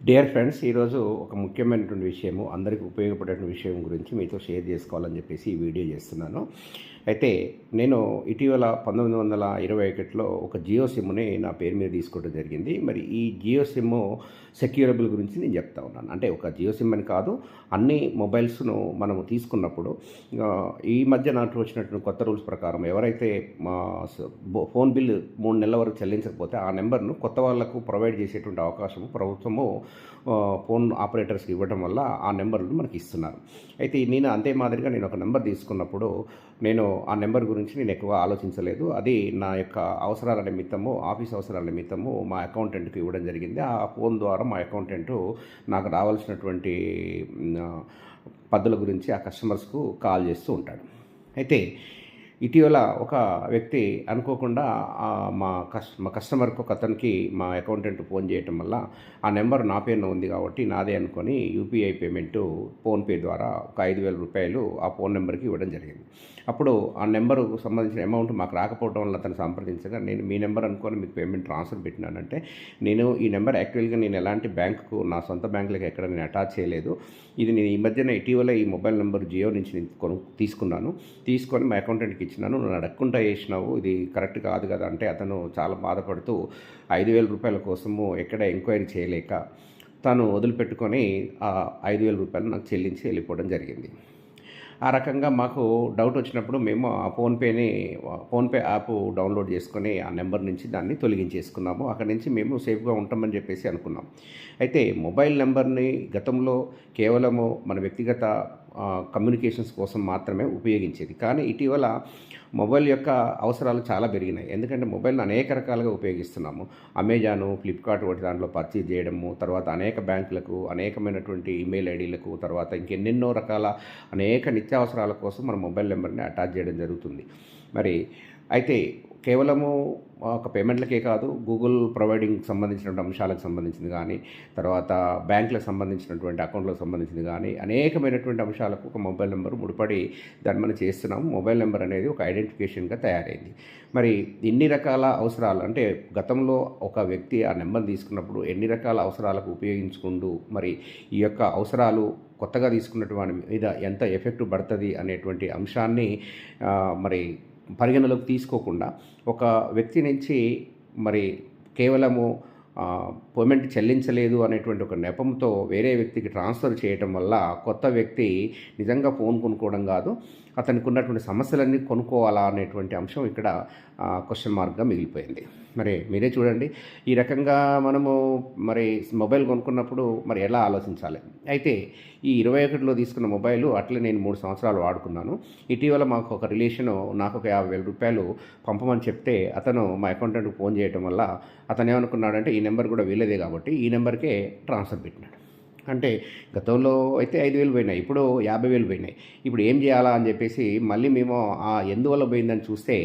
Dear friends ఈరోజు ఒక ముఖ్యమైనటువంటి విషయము అందరికీ ఉపయోగపడేటువంటి విషయం గురించి మీతో షేర్ చేసుకోవాలని చెప్పేసి ఈ వీడియో చేస్తున్నాను. అయితే నేను ఇటీవల పంతొమ్మిది వందల ఇరవై ఒకటిలో ఒక జియో సిమ్ని నా పేరు మీద తీసుకోవడం జరిగింది. మరి ఈ జియో సిమ్ సెక్యూరబుల్ గురించి నేను చెప్తా ఉన్నాను. అంటే ఒక జియో సిమ్ అని కాదు అన్ని మొబైల్స్ను మనము తీసుకున్నప్పుడు ఈ మధ్య నాకు వచ్చినటువంటి కొత్త రూల్స్ ప్రకారం ఎవరైతే మా ఫోన్ బిల్ మూడు నెలల వరకు చెల్లించకపోతే ఆ నెంబర్ను కొత్త వాళ్ళకు ప్రొవైడ్ చేసేటువంటి అవకాశం ప్రభుత్వము ఫోన్ ఆపరేటర్స్కి ఇవ్వడం వల్ల ఆ నెంబర్ను మనకి ఇస్తున్నారు. అయితే నేను అంతే మాదిరిగా నేను ఒక నెంబర్ తీసుకున్నప్పుడు నేను ఆ నెంబర్ గురించి నేను ఎక్కువ ఆలోచించలేదు. అది నా యొక్క అవసరాల నిమిత్తము ఆఫీస్ అవసరాల నిమిత్తము మా అకౌంటెంట్కి ఇవ్వడం జరిగింది. ఆ ఫోన్ ద్వారా మా అకౌంటెంట్ నాకు రావాల్సినటువంటి పద్ధతుల గురించి ఆ కస్టమర్స్కు కాల్ చేస్తూ ఉంటాడు. అయితే ఇటీవల ఒక వ్యక్తి అనుకోకుండా మా కస్ మా కస్టమర్కి ఒక అతనికి మా అకౌంటెంట్ ఫోన్ చేయటం వల్ల ఆ నెంబర్ నా పేరున ఉంది కాబట్టి నాదే అనుకొని యూపీఐ పేమెంట్ ఫోన్పే ద్వారా ఒక ఐదు వేల రూపాయలు ఆ ఫోన్ నెంబర్కి ఇవ్వడం జరిగింది. అప్పుడు ఆ నెంబర్కు సంబంధించిన అమౌంట్ మాకు రాకపోవడం వల్ల అతను సంప్రదించగా నేను మీ నెంబర్ అనుకొని మీకు పేమెంట్ ట్రాన్స్ఫర్ పెట్టినానంటే నేను ఈ నెంబర్ యాక్చువల్గా నేను ఎలాంటి బ్యాంకుకు నా సొంత బ్యాంకులకు ఎక్కడ నేను అటాచ్ చేయలేదు. ఇది నేను ఈ మధ్యన ఇటీవల ఈ మొబైల్ నెంబర్ జియో నుంచి నేను కొను తీసుకున్నాను. తీసుకొని మా అకౌంటెంట్కి ఇచ్చినాను నువ్వు అడగకుండా చేసినావు ఇది కరెక్ట్ కాదు కదా అంటే అతను చాలా బాధపడుతూ ఐదు వేల రూపాయల కోసము ఎక్కడ ఎంక్వైరీ చేయలేక తను వదిలిపెట్టుకొని ఆ ఐదు వేల రూపాయలు నాకు చెల్లించి వెళ్ళిపోవడం జరిగింది. ఆ రకంగా మాకు డౌట్ వచ్చినప్పుడు మేము ఆ ఫోన్పేని ఫోన్పే యాప్ డౌన్లోడ్ చేసుకొని ఆ నెంబర్ నుంచి దాన్ని తొలగించేసుకున్నాము. అక్కడి నుంచి మేము సేఫ్గా ఉంటామని చెప్పేసి అనుకున్నాం. అయితే మొబైల్ నెంబర్ని గతంలో కేవలము మన వ్యక్తిగత కమ్యూనికేషన్స్ కోసం మాత్రమే ఉపయోగించేది. కానీ ఇటీవల మొబైల్ యొక్క అవసరాలు చాలా పెరిగినాయి. ఎందుకంటే మొబైల్ని అనేక రకాలుగా ఉపయోగిస్తున్నాము. అమెజాను ఫ్లిప్కార్ట్ వంటి దాంట్లో పర్చేజ్ చేయడము తర్వాత అనేక బ్యాంకులకు అనేకమైనటువంటి ఈమెయిల్ ఐడీలకు తర్వాత ఇంకెన్నెన్నో రకాల అనేక నిత్యావసరాల కోసం మన మొబైల్ నెంబర్ని అటాచ్ చేయడం జరుగుతుంది. మరి అయితే కేవలము ఒక పేమెంట్లకే కాదు గూగుల్ ప్రొవైడింగ్ సంబంధించినటువంటి అంశాలకు సంబంధించింది కానీ తర్వాత బ్యాంకులకు సంబంధించినటువంటి అకౌంట్లకు సంబంధించింది కానీ అనేకమైనటువంటి అంశాలకు ఒక మొబైల్ నెంబర్ ముడిపడి దాన్ని మనం చేస్తున్నాము. మొబైల్ నెంబర్ అనేది ఒక ఐడెంటిఫికేషన్గా తయారైంది. మరి ఇన్ని రకాల అవసరాలు అంటే గతంలో ఒక వ్యక్తి ఆ నెంబర్ తీసుకున్నప్పుడు ఎన్ని రకాల అవసరాలకు ఉపయోగించుకుంటూ మరి ఈ యొక్క అవసరాలు కొత్తగా తీసుకున్నటువంటి మీద ఎంత ఎఫెక్ట్ పడుతుంది అనేటువంటి అంశాన్ని మరి పరిగణలోకి తీసుకోకుండా ఒక వ్యక్తి నుంచి మరి కేవలము పేమెంట్ చెల్లించలేదు అనేటువంటి ఒక నెపంతో వేరే వ్యక్తికి ట్రాన్స్ఫర్ చేయటం వల్ల కొత్త వ్యక్తి నిజంగా ఫోన్ కొనుక్కోవడం కాదు. అతనికి ఉన్నటువంటి సమస్యలన్నీ కొనుక్కోవాలా అనేటువంటి అంశం ఇక్కడ క్వశ్చన్ మార్క్గా మిగిలిపోయింది. మరి మీరే చూడండి ఈ రకంగా మనము మరి మొబైల్ కొనుక్కున్నప్పుడు మరి ఎలా ఆలోచించాలి? అయితే ఈ ఇరవై ఒకటిలో తీసుకున్న మొబైల్ అట్లే నేను మూడు సంవత్సరాలు వాడుకున్నాను. ఇటీవల మాకు ఒక రిలేషను నాకు ఒక యాభై వేల రూపాయలు పంపమని చెప్తే అతను మా అకౌంటెంట్కి ఫోన్ చేయటం వల్ల అతను ఏమనుకున్నాడంటే ఈ నెంబర్ కూడా వీళ్ళదే కాబట్టి ఈ నెంబర్కే ట్రాన్స్ఫర్ పెట్టినాడు. అంటే గతంలో అయితే ఐదు వేలు పోయినాయి ఇప్పుడు యాభై వేలు పోయినాయి. ఇప్పుడు ఏం చేయాలా అని చెప్పేసి మళ్ళీ మేము ఆ ఎందువల్ల పోయిందని చూస్తే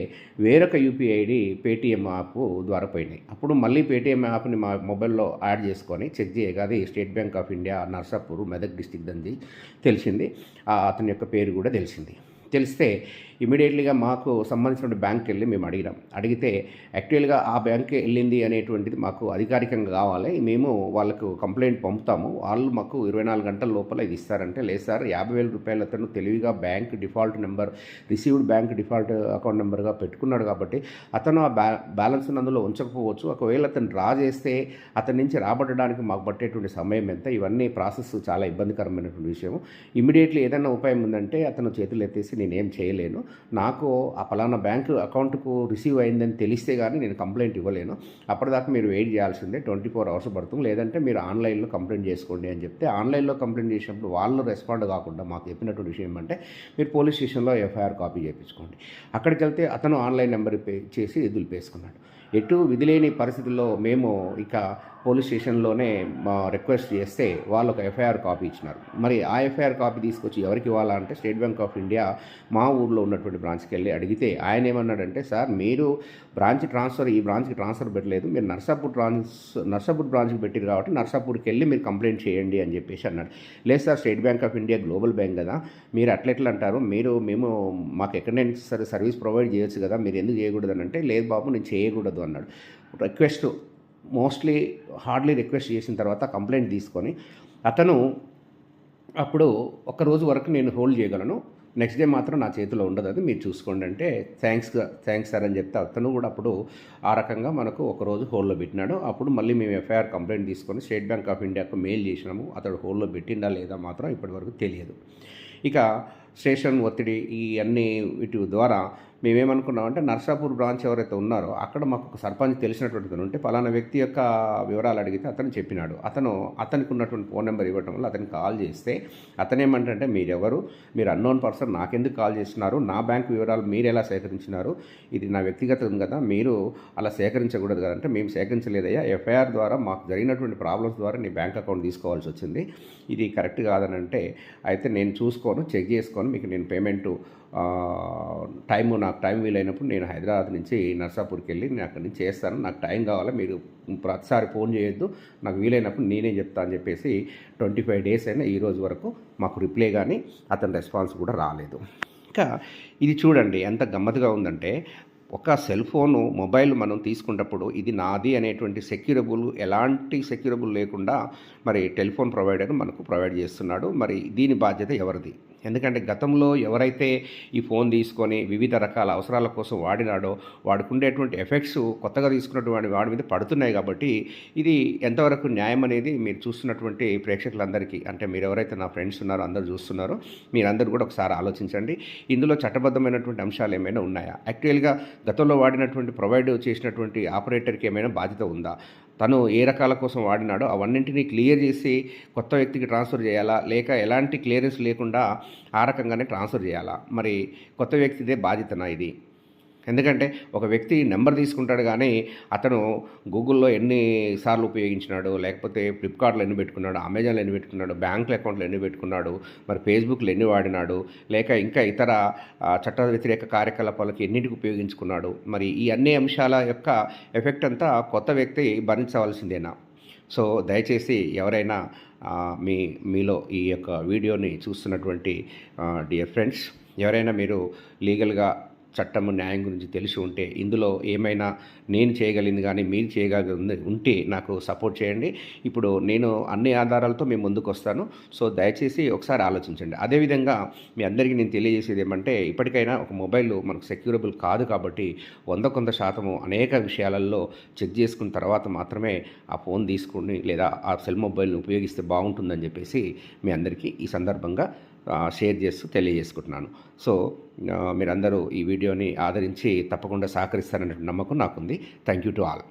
వేరొక యూపీఐ ఐడి పేటీఎం యాప్ ద్వారా పోయినాయి. అప్పుడు మళ్ళీ పేటీఎం యాప్ని మా మొబైల్లో యాడ్ చేసుకొని చెక్ చేయగా అది State Bank of India Narsapur Medak district దంది తెలిసింది. అతని యొక్క పేరు కూడా తెలిసింది. తెలిస్తే ఇమీడియట్లీగా మాకు సంబంధించిన బ్యాంక్కి వెళ్ళి మేము అడిగినాం. అడిగితే యాక్చువల్గా ఆ బ్యాంక్కి వెళ్ళింది అనేటువంటిది మాకు అధికారికంగా కావాలి. మేము వాళ్ళకు కంప్లైంట్ పంపుతాము. వాళ్ళు మాకు ఇరవై నాలుగు గంటల లోపల ఇది ఇస్తారంటే లేదు సార్ యాభై వేల రూపాయలు అతను తెలివిగా bank default number received bank default account నెంబర్గా పెట్టుకున్నాడు కాబట్టి అతను ఆ బ్యా బ్యాలెన్స్ అందులో ఉంచకపోవచ్చు. ఒకవేళ అతను డ్రా చేస్తే అతని నుంచి రాబట్టడానికి మాకు పట్టేటువంటి సమయం ఎంత? ఇవన్నీ ప్రాసెస్ చాలా ఇబ్బందికరమైనటువంటి విషయం ఇమీడియట్లీ ఏదైనా ఉపాయం ఉందంటే అతను చేతులు ఎత్తేసి నేనేం చేయలేను. నాకు ఆ పలానా బ్యాంకు అకౌంట్కు రిసీవ్ అయిందని తెలిస్తే కానీ నేను కంప్లైంట్ ఇవ్వలేను. అప్పటిదాకా మీరు వెయిట్ చేయాల్సిందే ట్వంటీ ఫోర్ అవర్స్ పడుతుంది. లేదంటే మీరు ఆన్లైన్లో కంప్లైంట్ చేసుకోండి అని చెప్తే ఆన్లైన్లో కంప్లైంట్ చేసినప్పుడు వాళ్ళు రెస్పాండ్ కాకుండా మాకు చెప్పినటువంటి విషయం ఏమంటే మీరు పోలీస్ స్టేషన్లో ఎఫ్ఐఆర్ కాపీ చేయించుకోండి. అక్కడికి వెళ్తే అతను ఆన్లైన్ నెంబర్ పే చేసి దులిపేసుకున్నాడు ఎటు విధిలేని పరిస్థితుల్లో మేము ఇక పోలీస్ స్టేషన్లోనే మా రిక్వెస్ట్ చేస్తే వాళ్ళు ఒక ఎఫ్ఐఆర్ కాపీ ఇచ్చినారు. మరి ఆ ఎఫ్ఐఆర్ కాపీ తీసుకొచ్చి ఎవరికి ఇవ్వాలా అంటే స్టేట్ బ్యాంక్ ఆఫ్ ఇండియా మా ఊర్లో ఉన్నటువంటి బ్రాంచ్కి వెళ్ళి అడిగితే ఆయన ఏమన్నాడంటే సార్ మీరు బ్రాంచ్ ట్రాన్స్ఫర్ ఈ బ్రాంచ్కి ట్రాన్స్ఫర్ పెట్టలేదు. మీరు నర్సాపూర్ ట్రాన్స్ నర్సాపూర్ బ్రాంచ్కి పెట్టారు కాబట్టి నర్సాపూర్కి వెళ్ళి మీరు కంప్లైంట్ చేయండి అని చెప్పేసి అన్నాడు. లేదు sir State Bank of India global bank కదా. మీరు అట్లెట్లా అంటారు? మీరు మేము మాకు ఎక్కడైనా సరే సర్వీస్ ప్రొవైడ్ చేయొచ్చు కదా. మీరు ఎందుకు చేయకూడదు? అంటే లేదు బాబు నేను చేయకూడదు అన్నాడు. రిక్వెస్ట్ మోస్ట్లీ హార్డ్లీ రిక్వెస్ట్ చేసిన తర్వాత కంప్లైంట్ తీసుకొని అతను అప్పుడు ఒక రోజు వరకు నేను హోల్డ్ చేయగలను. నెక్స్ట్ డే మాత్రం నా చేతిలో ఉండదు. అది మీరు చూసుకోండి అంటే థ్యాంక్స్ థ్యాంక్స్ సార్ అని చెప్తే అతను కూడా అప్పుడు ఆ రకంగా మనకు ఒక రోజు హోల్డ్లో పెట్టినాడు. అప్పుడు మళ్ళీ మేము ఎఫ్ఐఆర్ కంప్లైంట్ తీసుకొని స్టేట్ బ్యాంక్ ఆఫ్ ఇండియాకు మెయిల్ చేసినాము. అతడు హోల్డ్లో పెట్టిండా లేదా మాత్రం ఇప్పటివరకు తెలియదు. ఇక స్టేషన్ ఒత్తిడి ఈ అన్ని వీటి ద్వారా మేమేమనుకున్నామంటే నర్సాపూర్ బ్రాంచ్ ఎవరైతే ఉన్నారో అక్కడ మాకు ఒక సర్పంచ్ తెలిసినటువంటి ఉంటే పలానా వ్యక్తి యొక్క వివరాలు అడిగితే అతను చెప్పినాడు. అతను అతనికి ఉన్నటువంటి ఫోన్ నెంబర్ ఇవ్వడం వల్ల అతనికి కాల్ చేస్తే అతనేమంటే మీరెవరు? మీరు అన్నోన్ పర్సన్ నాకెందుకు కాల్ చేస్తున్నారు? నా బ్యాంక్ వివరాలు మీరు ఎలా సేకరించినారు? ఇది నా వ్యక్తిగతం కదా మీరు అలా సేకరించకూడదు కదంటే మేము సేకరించలేదయ్యా ఎఫ్ఐఆర్ ద్వారా మాకు జరిగినటువంటి ప్రాబ్లమ్స్ ద్వారా నీ బ్యాంక్ అకౌంట్ తీసుకోవాల్సి వచ్చింది. ఇది కరెక్ట్ కాదనంటే అయితే నేను చూసుకోను చెక్ చేసుకొని మీకు నేను పేమెంటు టైం నాకు టైం వీలైనప్పుడు నేను హైదరాబాద్ నుంచి నర్సాపూర్కి వెళ్ళి నేను అక్కడి నుంచి చేస్తాను. నాకు టైం కావాలి? మీరు ప్రతిసారి ఫోన్ చేయొద్దు. నాకు వీలైనప్పుడు నేనే చెప్తా అని చెప్పేసి ట్వంటీ ఫైవ్ డేస్ అయినా ఈ రోజు వరకు మాకు రిప్లై కానీ అతని రెస్పాన్స్ కూడా రాలేదు. ఇంకా ఇది చూడండి ఎంత గమ్మత్తుగా ఉందంటే ఒక సెల్ ఫోను మొబైల్ మనం తీసుకున్నప్పుడు ఇది నాది అనేటువంటి సెక్యూరబుల్ ఎలాంటి సెక్యూరబుల్ లేకుండా మరి టెలిఫోన్ ప్రొవైడర్ మనకు ప్రొవైడ్ చేస్తున్నాడు. మరి దీని బాధ్యత ఎవరిది? ఎందుకంటే గతంలో ఎవరైతే ఈ ఫోన్ తీసుకొని వివిధ రకాల అవసరాల కోసం వాడినాడో వాడుకుండేటువంటి ఎఫెక్ట్స్ కొత్తగా తీసుకున్నటువంటి వాడి మీద పడుతున్నాయి కాబట్టి ఇది ఎంతవరకు న్యాయం అనేది మీరు చూస్తున్నటువంటి ప్రేక్షకులందరికీ అంటే మీరు ఎవరైతే నా ఫ్రెండ్స్ ఉన్నారో అందరూ చూస్తున్నారో మీరందరూ కూడా ఒకసారి ఆలోచించండి. ఇందులో చట్టబద్ధమైనటువంటి అంశాలు ఏమైనా ఉన్నాయా? యాక్చువల్గా గతంలో వాడినటువంటి ప్రొవైడ్ చేసినటువంటి ఆపరేటర్కి ఏమైనా బాధ్యత ఉందా? తను ఏ రకాల కోసం వాడినాడో అవన్నింటినీ క్లియర్ చేసి కొత్త వ్యక్తికి ట్రాన్స్ఫర్ చేయాలా? లేక ఎలాంటి క్లియరెన్స్ లేకుండా ఆ రకంగానే ట్రాన్స్ఫర్ చేయాలా? మరి కొత్త వ్యక్తిదే బాధ్యతనా ఇది? ఎందుకంటే ఒక వ్యక్తి నెంబర్ తీసుకుంటాడు కానీ అతను గూగుల్లో ఎన్ని సార్లు ఉపయోగించినాడు లేకపోతే ఫ్లిప్కార్ట్లో ఎన్ని పెట్టుకున్నాడు అమెజాన్లో ఎన్ని పెట్టుకున్నాడు బ్యాంకుల అకౌంట్లో ఎన్ని పెట్టుకున్నాడు మరి ఫేస్బుక్లో ఎన్ని వాడినాడు లేక ఇంకా ఇతర చట్ట వ్యతిరేక కార్యకలాపాలకు ఎన్నింటికి ఉపయోగించుకున్నాడు మరి ఈ అన్ని అంశాల యొక్క ఎఫెక్ట్ అంతా కొత్త వ్యక్తి భరించవలసిందేనా? సో దయచేసి ఎవరైనా మీ మీలో ఈ యొక్క వీడియోని చూస్తున్నటువంటి డియర్ ఫ్రెండ్స్ ఎవరైనా మీరు లీగల్గా చట్టము న్యాయం గురించి తెలిసి ఉంటే ఇందులో ఏమైనా నేను చేయగలిగింది కానీ మీరు చేయగలిగింది ఉంటే నాకు సపోర్ట్ చేయండి. ఇప్పుడు నేను అన్ని ఆధారాలతో మేము ముందుకు వస్తాను. సో దయచేసి ఒకసారి ఆలోచించండి. అదేవిధంగా మీ అందరికీ నేను తెలియజేసేది ఏమంటే ఇప్పటికైనా ఒక మొబైల్ మనకు సెక్యూరబుల్ కాదు కాబట్టి వంద కొంత శాతము అనేక విషయాలలో చెక్ చేసుకున్న తర్వాత మాత్రమే ఆ ఫోన్ తీసుకుని లేదా ఆ సెల్ మొబైల్ని ఉపయోగిస్తే బాగుంటుందని చెప్పేసి మీ అందరికీ ఈ సందర్భంగా షేర్ చేస్తూ తెలియజేసుకుంటున్నాను. సో మీరందరూ ఈ వీడియోని ఆదరించి తప్పకుండా సహకరిస్తారనే నమ్మకం నాకుంది. Thank you to all.